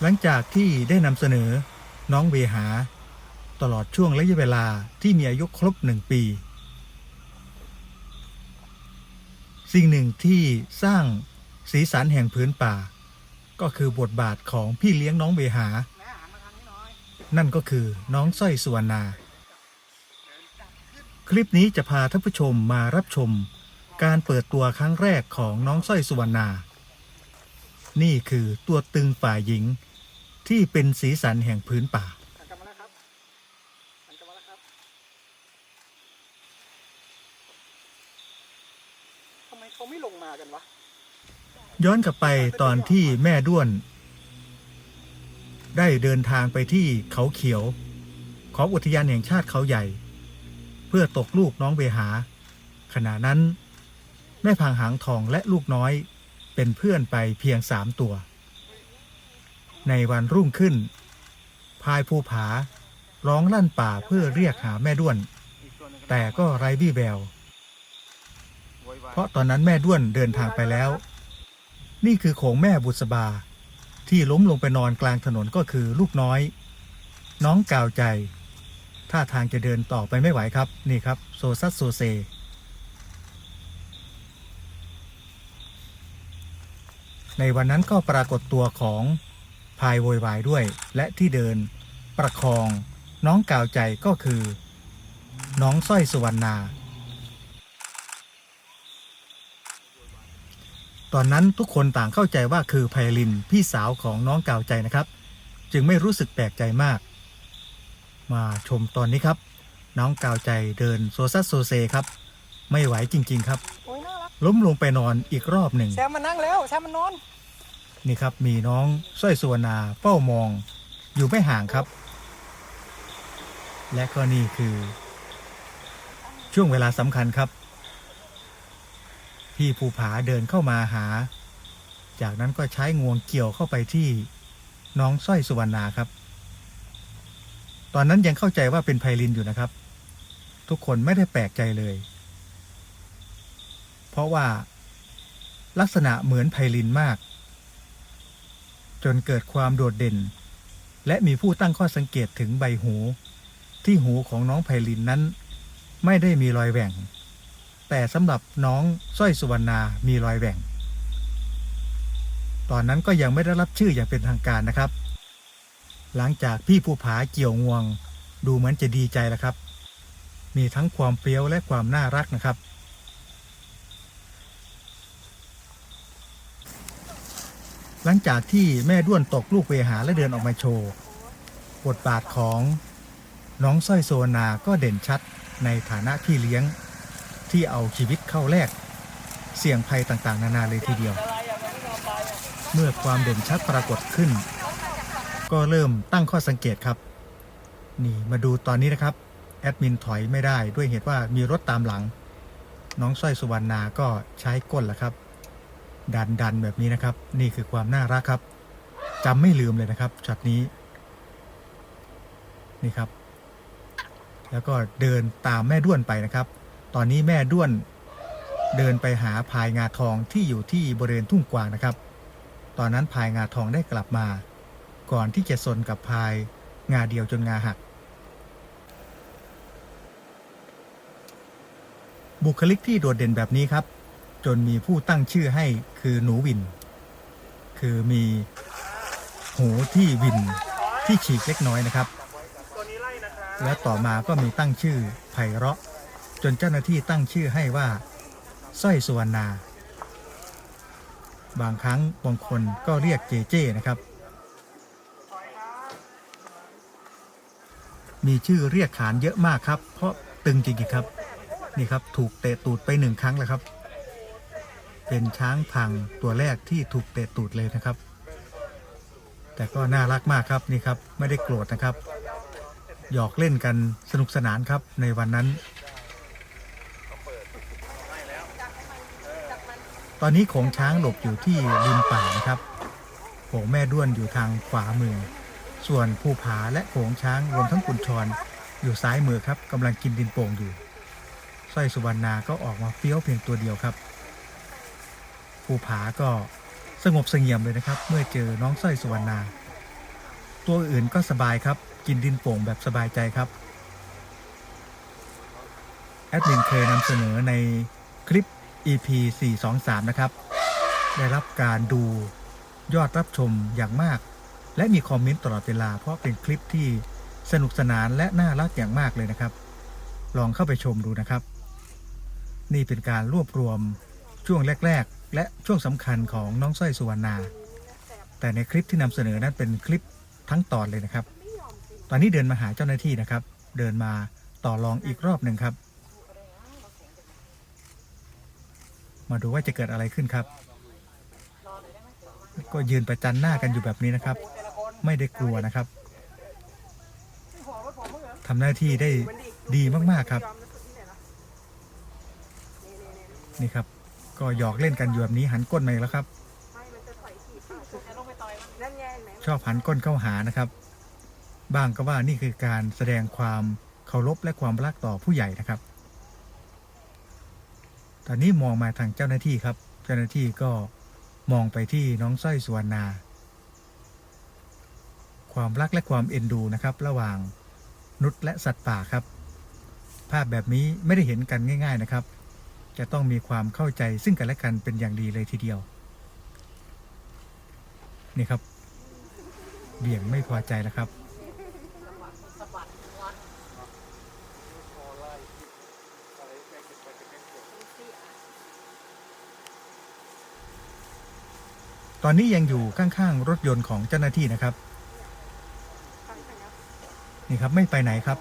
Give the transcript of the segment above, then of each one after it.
หลังจากที่ได้นำเสนอน้องเวหา ตลอดช่วงระยะเวลาที่มีอายุครบหนึ่งปี สิ่งหนึ่งที่สร้างสีสันแห่งพื้นป่า ก็คือบทบาทของพี่เลี้ยงน้องเวหา นั่นก็คือน้องสร้อยสุวรรณา คลิปนี้จะพาท่านผู้ชมมารับชม การเปิดตัวครั้งแรกของน้องสร้อยสุวรรณา นี่คือตัวตึงฝ่ายหญิง ที่เป็นสีสันแห่งพื้นป่าหันกลับมาแล้วครับหันกลับมาแล้วครับทำไมเขาไม่ลงมากันวะย้อนกลับไปตอนที่แม่ด้วน ได้เดินทางไปที่เขาเขียว ของอุทยานแห่งชาติเขาใหญ่ เพื่อตกลูกน้องเวหา ขณะนั้น แม่พางหางทองและลูกน้อยเป็นเพื่อนไปเพียงสามตัว ในวันรุ่งขึ้น พายภูผาร้องลั่นป่าเพื่อเรียกหาแม่ด้วน แต่ก็ไร้วี่แวว เพราะตอนนั้นแม่ด้วนเดินทางไปแล้ว นี่คือโขงแม่บุษบา ที่ล้มลงไปนอนกลางถนนก็คือลูกน้อย น้องกาวใจท่าทางจะเดินต่อไปไม่ไหวครับ นี่ครับ โซซัสโซเซ ในวันนั้นก็ปรากฏตัวของ พายโวยวายด้วย และที่เดินประคอง น้องกาวใจก็คือ น้องสร้อยสุวรรณา ตอนนั้นทุกคนต่างเข้าใจว่าคือไพลินพี่สาวของน้องกาวใจนะครับ จึงไม่รู้สึกแปลกใจมาก มาชมตอนนี้ครับ น้องกาวใจเดินโซซัสโซเซครับ ไม่ไหวจริง ๆ ครับโอ้ยน่ารักล้มลงไปนอนอีกรอบหนึ่ง แซมมานั่งแล้วแซมมันนอน นี่ครับมีน้องสร้อยสุวรรณาเฝ้ามองอยู่ไม่ห่างครับ และก็นี่คือ ช่วงเวลาสำคัญครับพี่ภูผาเดินเข้ามาหา จากนั้นก็ใช้งวงเกี่ยวเข้าไปที่น้องสร้อยสุวรรณาครับ ตอนนั้นยังเข้าใจว่าเป็นไพลินอยู่นะครับ ทุกคนไม่ได้แปลกใจเลย เพราะว่าลักษณะเหมือนไพลินมาก จนเกิดความโดดเด่น และมีผู้ตั้งข้อสังเกตถึงใบหู ที่หูของน้องไพลินนั้น ไม่ได้มีรอยแหว่ง แต่สำหรับน้องสร้อยสุวรรณามีรอยแหว่ง ตอนนั้นก็ยังไม่ได้รับชื่ออย่างเป็นทางการนะครับ หลังจากพี่ภูผาเกี่ยวงวง ดูเหมือนจะดีใจแล้วครับ มีทั้งความเปรี้ยวและความน่ารักนะครับ หลังจากที่แม่ด้วนตกลูกเวหาและเดินออกมาโชว์ บทบาทของน้องสร้อยโซนาก็เด่นชัดในฐานะพี่เลี้ยงที่เอาชีวิตเข้าแลกเสี่ยงภัยต่างๆ นานาเลยทีเดียว เมื่อความเด่นชัดปรากฏขึ้น ก็เริ่มตั้งข้อสังเกตครับ นี่มาดูตอนนี้นะครับ แอดมินถอยไม่ได้ด้วยเหตุว่ามีรถตามหลัง น้องสร้อยสุวรรณาก็ใช้ก้นแหละครับ ดันดันแบบนี้นะครับ นี่คือความน่ารักครับจำไม่ลืมเลยนะครับช็อตนี้ นี่ครับ แล้วก็เดินตามแม่ด้วนไปนะครับ ตอนนี้แม่ด้วนเดินไปหาพายงาทองที่อยู่ที่บริเวณทุ่งกวางนะครับ ตอนนั้นพายงาทองได้กลับมา ก่อนที่จะสนกับพายงาเดียวจนงาหัก บุคลิกที่โดดเด่นแบบนี้ครับ จนมีผู้ตั้งชื่อให้คือหนูวิน คือมีหูที่วินที่ฉีกเล็กน้อยนะครับ และต่อมาก็มีตั้งชื่อไพเราะ จนเจ้าหน้าที่ตั้งชื่อให้ว่าสร้อยสุวรรณา บางครั้งบางคนก็เรียกเจเจนะครับ มีชื่อเรียกขานเยอะมากครับ เพราะตึงจริงๆครับ นี่ครับถูกเตะตูดไปหนึ่งครั้งแล้วครับ เป็นช้างพังตัวแรกที่ถูกเตะตูดเลยนะครับ แต่ก็น่ารักมากครับนี่ครับไม่ได้โกรธนะครับ หยอกเล่นกันสนุกสนานครับในวันนั้น ตอนนี้โขงช้างหลบอยู่ที่ริมป่านะครับโขงแม่ด้วนอยู่ทางขวามือ ส่วนภูผาและโขงช้างรวมทั้งกุญชรอยู่ซ้ายมือครับกำลังกินดินโป่งอยู่สร้อยสุวรรณาก็ออกมาเฟี้ยวเพียงตัวเดียวครับ ภูผาก็สงบเสงี่ยมเลยนะครับ เมื่อเจอน้องสร้อยสุวรรณา ตัวอื่นก็สบายครับ กินดินโป่งแบบสบายใจครับ แอดมินเคยนำเสนอในคลิป EP 423 นะครับ ได้รับการดูยอดรับชมอย่างมาก และมีคอมเมนต์ตลอดเวลา เพราะเป็นคลิปที่สนุกสนานและน่ารักอย่างมากเลยนะครับ ลองเข้าไปชมดูนะครับ นี่เป็นการรวบรวมช่วงแรก ๆ และช่วงสำคัญของน้องสร้อยสุวรรณา แต่ในคลิปที่นำเสนอนั้นเป็นคลิปทั้งตอนเลยนะครับ ตอนนี้เดินมาหาเจ้าหน้าที่นะครับ เดินมาต่อรองอีกรอบหนึ่งครับ มาดูว่าจะเกิดอะไรขึ้นครับ ก็ยืนประจันหน้ากันอยู่แบบนี้นะครับ ไม่ได้กลัวนะครับทำหน้าที่ได้ดีมากๆครับ นี่ครับ ก็หยอกเล่นกันอยู่แบบนี้หันก้นมาอีกแล้วครับ ชอบหันก้นเข้าหานะครับ บ้างก็ว่านี่คือการแสดงความเคารพและความรักต่อผู้ใหญ่นะครับ ตอนนี้มองมาทางเจ้าหน้าที่ครับ เจ้าหน้าที่ก็มองไปที่น้องสร้อยสุวรรณา ความรักและความเอ็นดูนะครับ ระหว่างนุษย์และสัตว์ป่าครับ ภาพแบบนี้ไม่ได้เห็นกันง่าย ๆนะครับ จะต้องมีความเข้าใจซึ่งกันและกันเป็นอย่างดีเลยทีเดียว นี่ครับ เบี่ยงไม่พอใจแล้วครับตอนนี้ยังอยู่ข้างๆรถยนต์ของเจ้าหน้าที่นะครับ นี่ครับไม่ไปไหนครับ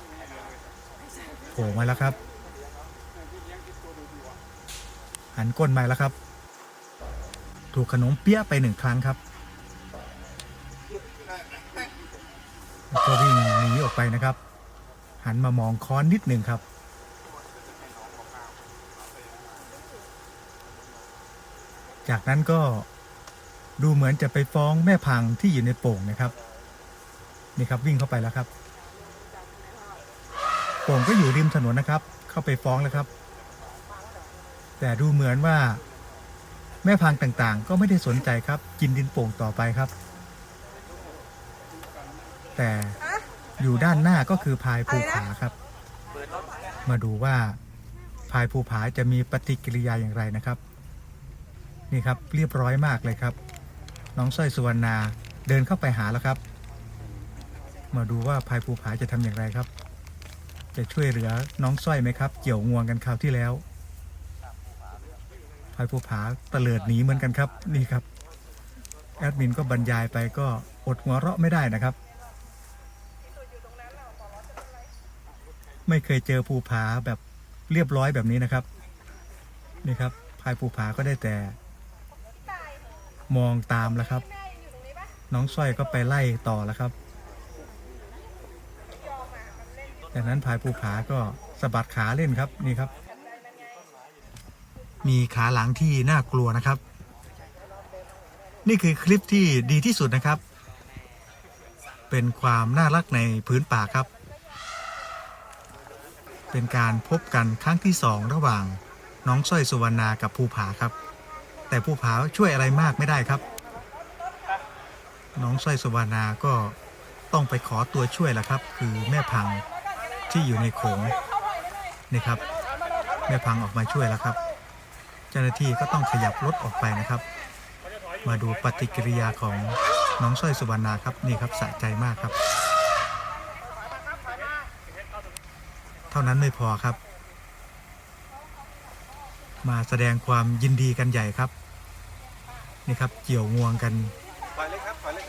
โผล่มาแล้วครับ หันก้นมาแล้วครับ ถูกขนมเปี๊ยะไปหนึ่งครั้งครับแล้วก็วิ่งหนีออกไปนะครับ หันมามองค้อนนิดหนึ่งครับ จากนั้นก็ดูเหมือนจะไปฟ้องแม่พังที่อยู่ในโป่งนะครับ นี่ครับวิ่งเข้าไปแล้วครับ โป่งก็อยู่ริมถนนนะครับ เข้าไปฟ้องแล้วครับ แต่ดูเหมือนว่าแม่พังต่างๆ ก็ไม่ได้สนใจครับ กินดินโป่งต่อไปครับ แต่อยู่ด้านหน้าก็คือพายภูผาครับ มาดูว่าพายภูผาจะมีปฏิกิริยาอย่างไรนะครับ นี่ครับเรียบร้อยมากเลยครับ น้องสร้อยสุวรรณาเดินเข้าไปหาแล้วครับ มาดูว่าพายภูผาจะทำอย่างไรครับ จะช่วยเหลือน้องสร้อยไหมครับ เกี่ยวงวงกันคราวที่แล้ว พายภูผาเตลิดหนีเหมือนกันครับนี่ครับแอดมินก็บรรยายไปก็อดหัวเราะไม่ได้นะครับ ไม่เคยเจอภูผาแบบเรียบร้อยแบบนี้นะครับนี่ครับพายภูผาก็ได้แต่ มองตามแล้วครับ น้องสร้อยก็ไปไล่ต่อแล้วครับจากนั้นพายภูผาก็สะบัดขาเล่นครับนี่ครับ มีขาหลังที่น่ากลัวนะครับ นี่คือคลิปที่ดีที่สุดนะครับ เป็นความน่ารักในพื้นป่าครับ เป็นการพบกันครั้งที่สองระหว่างน้องสร้อยสุวรรณากับภูผาครับ แต่ภูผาช่วยอะไรมากไม่ได้ครับ น้องสร้อยสุวรรณาก็ต้องไปขอตัวช่วยแหละครับ คือแม่พังที่อยู่ในโขงนี่ครับแม่พังออกมาช่วยแล้วครับ จ้าหน้าที่ก็ต้องขยับรถออกไปนะครับ มาดูปฏิกิริยาของน้องสร้อยสุวรรณาครับนี่ครับสะใจมากครับ เท่านั้นไม่พอครับ มาแสดงความยินดีกันใหญ่ครับนี่ครับเกี่ยวงวงกัน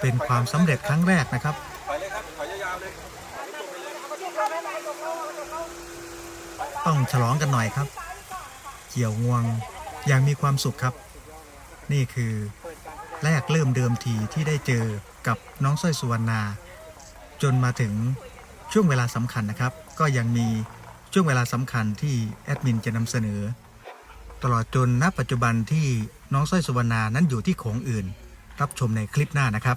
เป็นความสำเร็จครั้งแรกนะครับต้องฉลองกันหน่อยครับ เกี่ยวงวง อย่างมีความสุขครับ นี่คือแรกเริ่มเดิมทีที่ได้เจอกับน้องสร้อยสุวรรณา จนมาถึงช่วงเวลาสำคัญนะครับ ก็ยังมีช่วงเวลาสำคัญที่แอดมินจะนำเสนอ ตลอดจนณปัจจุบันที่น้องสร้อยสุวรรณานั้นอยู่ที่โขงอื่น รับชมในคลิปหน้านะครับ